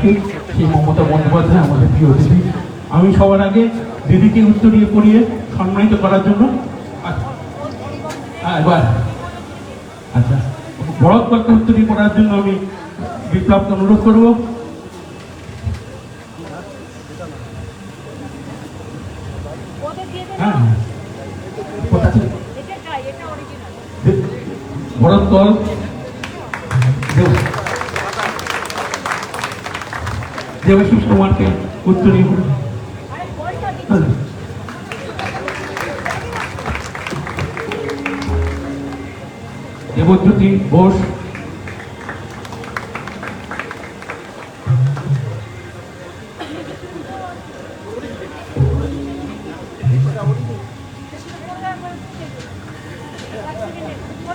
থাকে সেই মমতা বন্দ্যোপাধ্যায় আমাদের প্রিয় দিদি। আমি সবার আগে দিদিকে উত্তরীয় পড়িয়ে সম্মানিত করার জন্য আচ্ছা, হ্যাঁ, এবার। আচ্ছা বরফ উত্তরীয় পড়ার জন্য আমি বিপ্লবকে অনুরোধ করব। হ্যাঁ হ্যাঁ। ভরত কর দেবাশিস কুমারকে উত্তরীয়। দেবজ্যোতি ঘোষ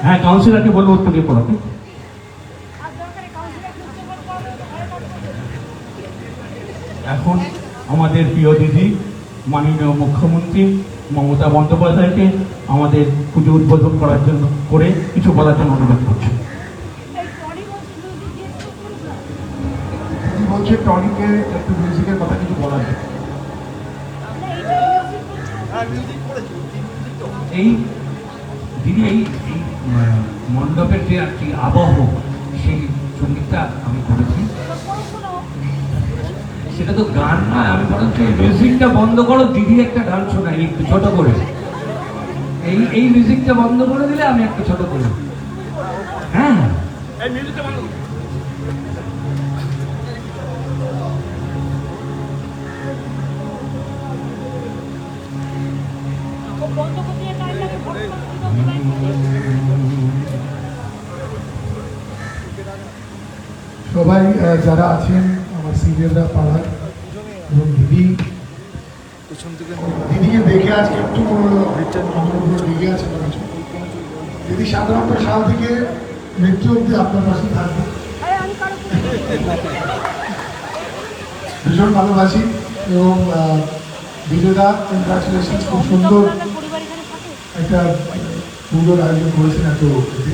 হ্যাঁ কাউন্সিলরকে বলব উত্তরীয় পড়াতে আর দরকারে কাউন্সিলর খুঁজতে বলব ঘরে বলব এখন আমাদের প্রিয় দিদি মাননীয় মুখ্যমন্ত্রী মমতা বন্দ্যোপাধ্যায়কে আমাদের পুজো উদ্বোধন করার জন্য করে কিছু বলার জন্য অনুরোধ করছি। বলছে টনিকে? একটু মিউজিকের কথা কিছু বলা যায় এই দিদি এই মণ্ডপের যে একটি আবহ সেই সঙ্গীতটা আমি করেছি। তো করুক না সেটা তো গান নয় আমি বরঞ্চ এই মিউজিকটা বন্ধ করো দিদি একটা গান শোনাই একটু ছোট করে। এই এই মিউজিকটা বন্ধ করে দিলে আমি একটু ছোট করে। হ্যাঁ। বন্ধ সবাই যারা আছেন আমার সিনিয়ররা পাড়ার এবং দিদি। দিদিকে দেখে আজকে একটু লেগে আছে। দিদি সাধারণত সাল থেকে মৃত্যু অব্দি আপনার পাশে থাকবে। ভীষণ ভালোবাসি এবং বিজয়দা কংগ্রাচুলেশন খুব সুন্দর একটা সুন্দর আয়োজন করেছেন এত এতে।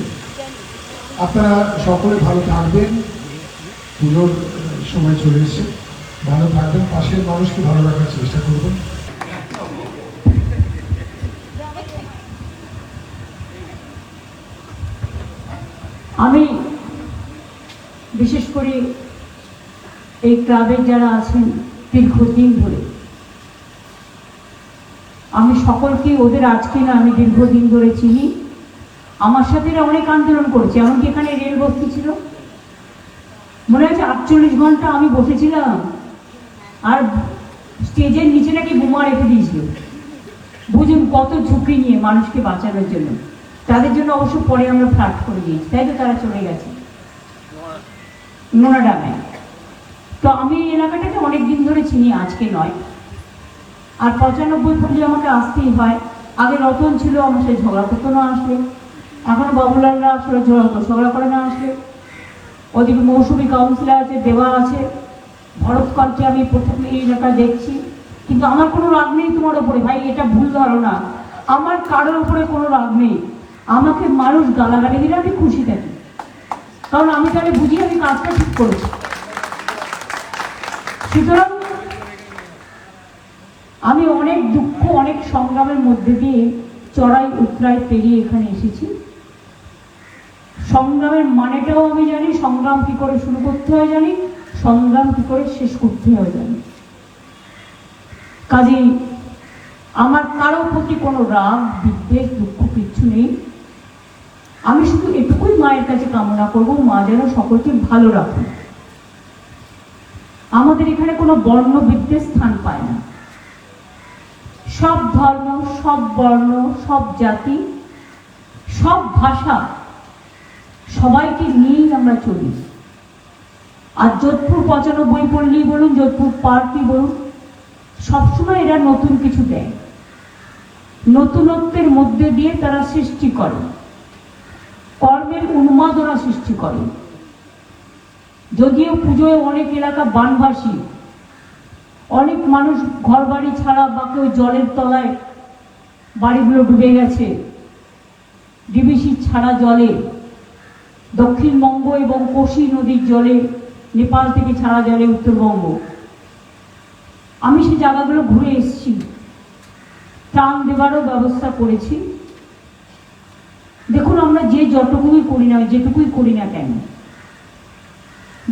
আপনারা সকলে ভালো থাকবেন। পুজোর সময় চলে এসছে। ভালো থাকবেন, পাশের মানুষকে ভালো রাখার চেষ্টা করবেন। আমি বিশেষ করে এই ক্লাবের যারা আছেন দীর্ঘদিন ধরে, আমি সকলকে ওদের আজকে না আমি দীর্ঘদিন ধরে চিনি। আমার সাথে অনেক আন্দোলন করেছে, এমনকি এখানে রেল বস্তি ছিল। মনে আছে আটচল্লিশ ঘণ্টা আমি বসেছিলাম আর স্টেজের নিচে নাকি বোমা রেখে দিয়েছিল। বুঝুন কত ঝুঁকি নিয়ে মানুষকে বাঁচানোর জন্য। তাদের জন্য অবশ্য পরে আমরা ফ্লাট করে দিয়েছি, তাই তো তারা চলে গেছে। নোনাডাঙ্গায় তো আমি এই এলাকাটাকে অনেক দিন ধরে চিনি, আজকে নয়। আর পঁচানব্বই পর্যন্ত আমাকে আসতেই হয়, আগে রতন ছিল, আমার সাথে ঝগড়া করতো না আসলে। এখন বাবুলালরা আসলে ঝগড়া ঝগড়া করে না আসলে। ওদিকে মৌসুমি কাউন্সিলর আছে দেওয়া আছে। ভরতকালকে আমি প্রথমে এলাকা দেখছি, কিন্তু আমার কোনো রাগ নেই তোমার ওপরে, ভাই, এটা ভুল ধারণা। আমার কারোর উপরে কোনো রাগ নেই। আমাকে মানুষ গালাগালি দিলে আমি খুশি থাকি। কারণ আমি তাহলে বুঝি আমি কাজটা ঠিক করেছি। সুতরাং আমি অনেক দুঃখ, অনেক সংগ্রামের মধ্যে দিয়ে চড়াই, উতরাই পেরিয়ে এখানে এসেছি। সংগ্রামের মানেটাও আমি জানি, সংগ্রাম কি করে শুরু করতে হয় জানি। সংগ্রাম কি করে শেষ করতে হয় জানি। কাজেই আমার কারও প্রতি কোনো রাগ, বিদ্বেষ, দুঃখ, কিচ্ছু নেই। আমি শুধু এটুকুই মায়ের কাছে কামনা করব, মা যেন সকলকে ভালো রাখুন। আমাদের এখানে কোনো বর্ণ বিদ্বেষ স্থান পায় না। সব ধর্ম, সব বর্ণ, সব জাতি, সব ভাষা সবাইকে নিয়েই আমরা চলি। আর যোধপুর পঁচানব্বই পল্লী বলুন, যোধপুর পার্কই বলুন, সবসময় এরা নতুন কিছু দেয়। নতুনত্বের মধ্যে দিয়ে তারা সৃষ্টি করে। কর্মের উন্মাদনা সৃষ্টি করে। যদিও পুজোয় অনেক এলাকা বানভাসী, অনেক মানুষ ঘর বাড়ি ছাড়া বা কেউ জলের তলায় বাড়িগুলো ডুবে গেছে। ডিবিসি ছাড়া জলে, দক্ষিণবঙ্গ এবং কোশি নদীর জলে নেপাল থেকে ছাড়া জলে উত্তরবঙ্গ। আমি সেই জায়গাগুলো ঘুরে এসেছি। ত্রাণ দেবারও ব্যবস্থা করেছি। দেখুন, আমরা যে যতটুকুই করি না, যেটুকুই করি না কেন,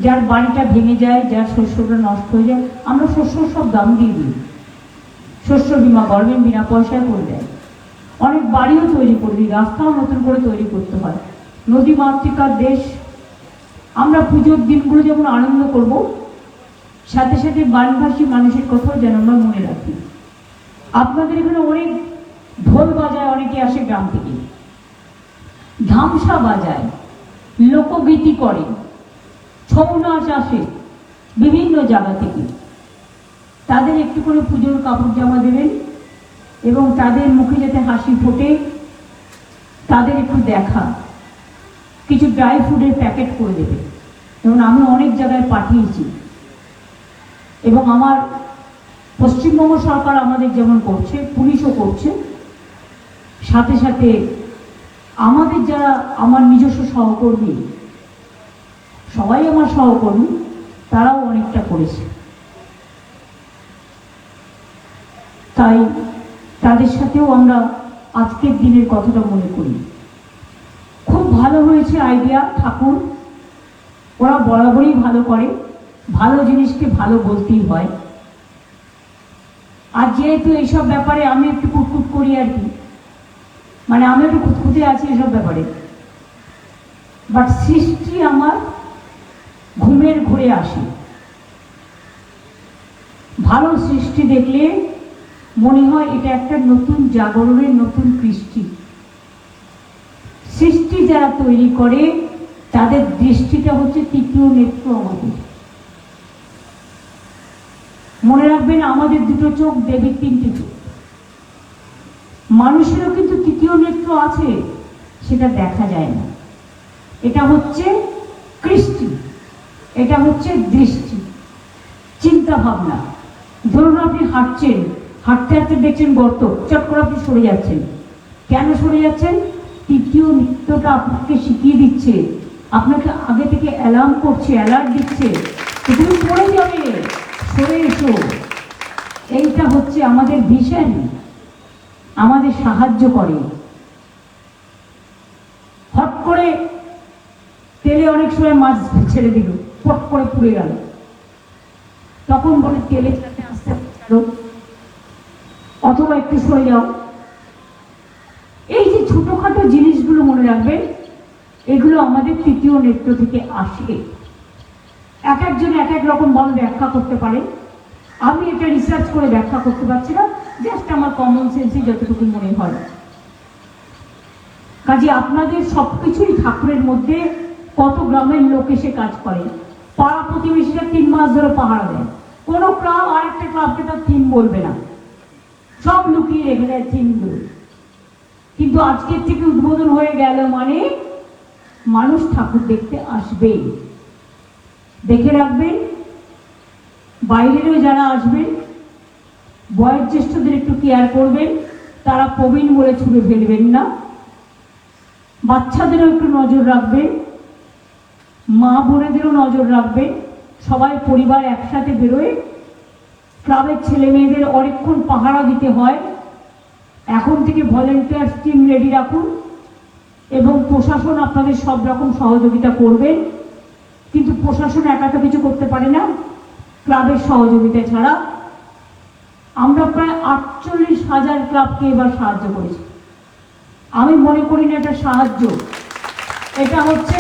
যার বাড়িটা ভেঙে যায়, যার শস্যটা নষ্ট হয়ে যায়, আমরা শস্য সব দাম দিয়ে দিই। শস্য বিমা গভর্নমেন্ট বিনা পয়সায় করে দেয়। অনেক বাড়িও তৈরি করে দিই, রাস্তাও নতুন করে তৈরি করতে হয়। নদী মাতৃকার দেশ আমরা পুজোর দিনগুলো যেমন আনন্দ করব, সাথে সাথে বানভাসী মানুষের কথাও যেন আমরা মনে রাখি। আপনাদের এখানে অনেক ঢোল বাজায়, অনেকে আসে গ্রাম থেকে। ধামসা বাজায়, লোকগীতি করে ছৌ নাচ আসে বিভিন্ন জায়গা থেকে। তাদের একটু করে পুজোর কাপড় জামা দেবেন এবং তাদের মুখে যাতে হাসি ফোটে, তাদের একটু দেখা। কিছু ড্রাই ফ্রুটের প্যাকেট করে দেবে। যেমন আমি অনেক জায়গায় পাঠিয়েছি। এবং আমার পশ্চিমবঙ্গ সরকার আমাদের যেমন করছে, পুলিশও করছে, সাথে সাথে আমাদের যারা আমার নিজস্ব সহকর্মী, সবাই আমার সহকর্মী, তারাও অনেকটা করেছে। তাই তাদের সাথেও আমরা আজকের দিনের কথাটা মনে করি। ভালো হয়েছে আইডিয়া ঠাকুর। ওরা বরাবরই ভালো করে। ভালো জিনিসকে ভালো বলতেই হয়। আর যেহেতু এইসব ব্যাপারে আমি একটু কুটকুট করি আর কি মানে আমি একটু খুঁতখুঁতে আছি এসব ব্যাপারে। বাট সৃষ্টি আমার ঘুমের ঘুরে আসে। ভালো সৃষ্টি দেখলে মনে হয় এটা একটা নতুন জাগরণের নতুন কৃষ্টি। সৃষ্টি যারা তৈরি করে, তাদের দৃষ্টিটা হচ্ছে তৃতীয় নেত্র আমাদের। মনে রাখবেন, আমাদের দুটো চোখ দেবীর তিনটি চোখ। মানুষেরও কিন্তু তৃতীয় নেত্র আছে, সেটা দেখা যায় না। এটা হচ্ছে কৃষ্টি, এটা হচ্ছে দৃষ্টি, চিন্তা ভাবনা। ধরুন আপনি হাঁটছেন, হাঁটতে হাঁটতে দেখছেন গর্ত, চট করে আপনি সরে যাচ্ছেন। কেন সরে যাচ্ছেন? তৃতীয় নৃত্যটা আপনাকে শিখিয়ে দিচ্ছে। আপনাকে আগে থেকে অ্যালার্ম করছে অ্যালার্ট দিচ্ছে। তুমি পড়ে যাবে। সরে এসো। এইটা হচ্ছে আমাদের ভিশন আমাদের সাহায্য করে। হট করে তেলে অনেক সময় মাছ ছেড়ে দিল। পট করে পুড়ে গেল। তখন বলে, তেলে আস্তে অথবা একটু সরে যাও। ছোটখাটো জিনিসগুলো মনে রাখবেন, এগুলো আমাদের তৃতীয় নেত্র থেকে আসে। এক একজন এক এক রকম ভাবে ব্যাখ্যা করতে পারে। আমি এটা রিসার্চ করে ব্যাখ্যা করতে পারছি না জাস্ট আমার কমন সেন্সে যতটুকু মনে হয়। কাজে আপনাদের সবকিছুই ঠাকুরের মধ্যে কত গ্রামের লোক এসে কাজ করে। পাড়া প্রতিবেশীরা তিন মাস ধরে পাহারা দেয়। কোনো ক্লাব, আরেকটা ক্লাবকে তার থিম বলবে না। সব লুকিয়ে রেখে দেয় থিমগুলো কিন্তু আজকের থেকে উদ্বোধন হয়ে গেল মানে মানুষ ঠাকুর দেখতে আসবে। দেখে রাখবেন, বাইরেরও যারা আসবেন, বয়োজ্যেষ্ঠদের একটু কেয়ার করবেন, তারা প্রবীণ বলে ছুড়ে ফেলবেন না। বাচ্চাদেরও একটু নজর রাখবেন, মা বোনেদেরও নজর রাখবেন, সবাই পরিবার একসাথে বেরোয়। ক্লাবের ছেলে মেয়েদের অনেকক্ষণ পাহারা দিতে হয়। এখন থেকে ভলেন্টিয়ার টিম রেডি রাখুন এবং প্রশাসন আপনাদের সব রকম সহযোগিতা করবেন কিন্তু প্রশাসন একা তো কিছু করতে পারে না, ক্লাবের সহযোগিতা ছাড়া। আমরা প্রায় আটচল্লিশ হাজার ক্লাবকে এবার সাহায্য করেছি। আমি মনে করি না এটা সাহায্য। এটা হচ্ছে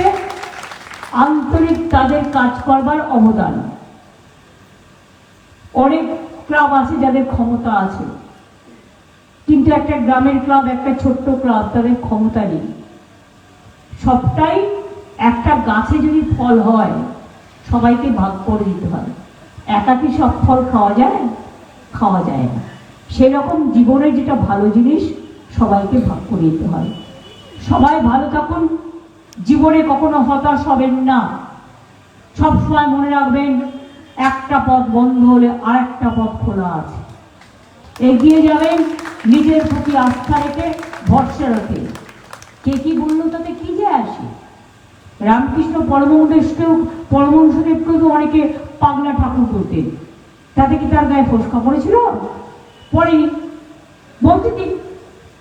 আন্তরিক তাদের কাজ করবার অবদান। অনেক ক্লাব আছে যাদের ক্ষমতা আছে। কিন্তু একটা গ্রামের ক্লাব একটা ছোট্ট ক্লাব তাদের ক্ষমতা নেই। সবটাই একটা গাছে যদি ফল হয়, সবাইকে ভাগ করে দিতে হয় একা কি সব ফল খাওয়া যায়? খাওয়া যায় না। সেরকম জীবনে যেটা ভালো জিনিস, সবাইকে ভাগ করে দিতে হয় সবাই ভালো থাকুন। জীবনে কখনো হতাশ হবেন না। সব সময় মনে রাখবেন, একটা পথ বন্ধ হলে আরেকটা পথ খোলা আছে। এগিয়ে যাবেন, নিজের প্রতি আস্থা রেখে ভরসা রেখে কে কি বলল তাতে কি যে আসে? রামকৃষ্ণ পরমহংসকেও পরমহংসদেবকেও তো অনেকে পাগলা ঠাকুর করতেন তাতে কি তার গায়ে ফসকা পড়েছিল? পড়েনি। বলতে কি?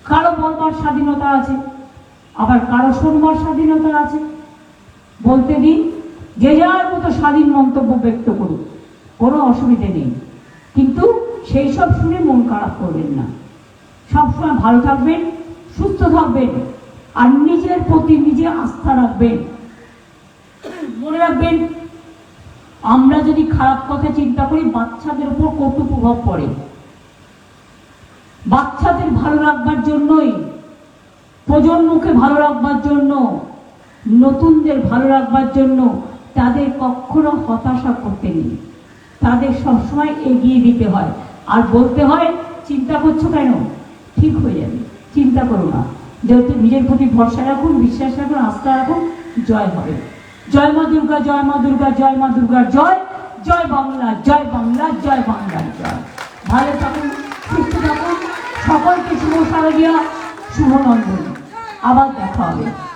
কারও বলবার স্বাধীনতা আছে, আবার কারও শোনবার স্বাধীনতা আছে। বলতে দিন যে যার মতো স্বাধীন মন্তব্য ব্যক্ত করুক, কোনো অসুবিধে নেই। কিন্তু সেই সব শুনে মন খারাপ করবেন না। সবসময় ভালো থাকবেন, সুস্থ থাকবেন, আর নিজের প্রতি নিজে আস্থা রাখবেন। মনে রাখবেন, আমরা যদি খারাপ কথা চিন্তা করি, বাচ্চাদের উপর কত প্রভাব পড়ে। বাচ্চাদের ভালো রাখবার জন্যই, প্রজন্মকে ভালো রাখবার জন্য, নতুনদের ভালো রাখবার জন্য তাদের কখনো হতাশা করতে নেই। তাদের সবসময় এগিয়ে দিতে হয়। আর বলতে হয়, চিন্তা করছ কেন? ঠিক হয়ে যাবে। চিন্তা করো না। যেহেতু নিজের প্রতি ভরসা রাখুন, বিশ্বাস রাখুন, আস্থা রাখুন, জয় হবে। জয় মা দুর্গা, জয় মা দুর্গা, জয় মা দুর্গার জয় জয় বাংলা জয় বাংলা, জয় বাংলার জয়। ভালো থাকুন, সুস্থ থাকুন। সকলকে শুভ শারদীয়া, শুভ নন্দন আবার দেখা হবে।